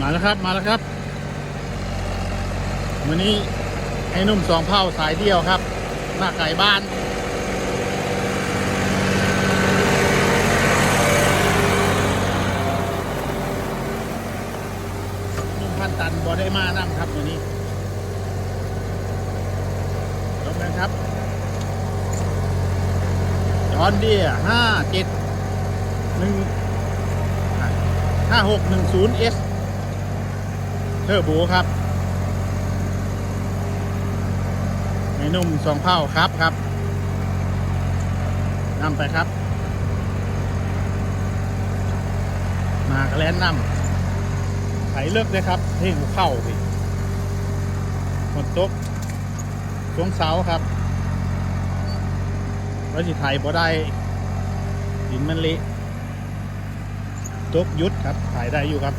มาแล้วครับ มาแล้วครับ วันนี้ไอ้นุ่มสองเผ่าสายเดียวครับ หน้าไก่บ้าน นุ่มพันตันบอได้มานั่งครับวันนี้ลงกันครับจอนเดียห้าเจ็ดหนึ่งห้าหกหนึ่งศูนย์เอส เทอร์โบครับไอ้หนุ่มสองเผ่าครับครับนำไปครับ มากระแลนนำไถเลิกเลยครับเพ่งหัวเข้าพี่หมดตกสวงเสาครับว่าสิไถบ่ได้ดินมันเละตกยุดครับถ่ายได้อยู่ครับ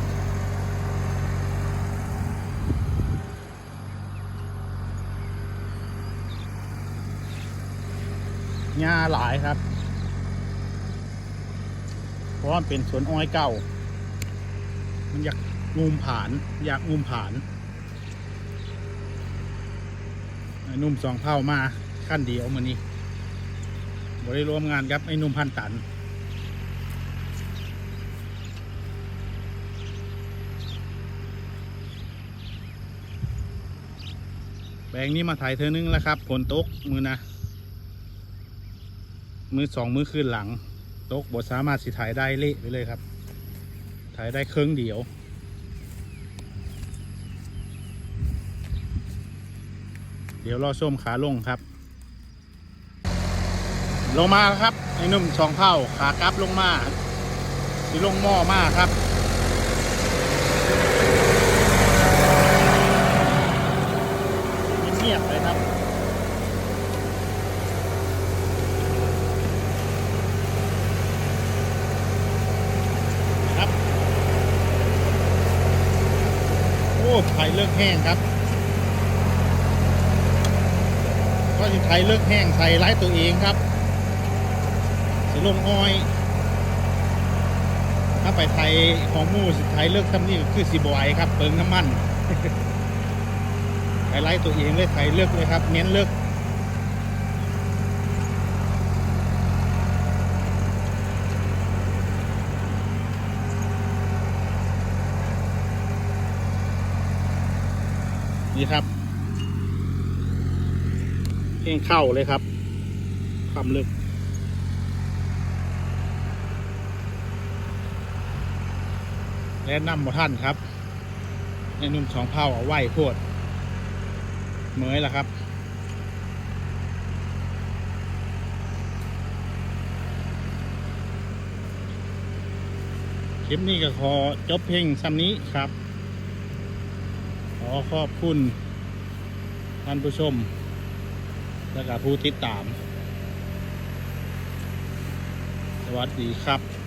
หญ้าหลายครับ เพราะว่าเป็นสวนอ้อยเก่า มันอยากงูมผาน อยากงูมผานไอ้นุ่มสองเท่ามาขั้นเดียวมานี่บริรวมงานครับไอ้นุ่มพันตันแบงนี้มาถ่ายเธอนึงแล้วครับฝนตกมือนะ มือสองมือขึ้นหลังตกบทสามารถสิถ่ายได้เละไปเลยครับ ถ่ายได้เครื่องเดียว เดี๋ยวรอชมขาลงครับ ลงมาครับไอ้นุ่มสองเท่าขากลับลงมาสิลงหม้อมากครับเงียบเลยครับ โอ้ไข่เลิกแห้งครับ ก็จะไข่เลิกแห้งใส่ไร้ตัวเองครับสิลงอ้อย ถ้าไปไทยของมูสิไทยเลิกทำนี่คือสีบอยครับเปิงน้ำมันไฮไลท์ตัวเองเลยไทยเลือกเลยครับเน้นเลือก นี่ครับเพ่งเข้าเลยครับ ความลึก และนำมท่านครับในนุ่มสองเผาเอาไหวโพดเหมยล่ะครับคลิปนี้ก็ขอจบเพลงซ้ำนี้ครับ ขอขอบคุณท่านผู้ชม และก็ผู้ติดตาม สวัสดีครับ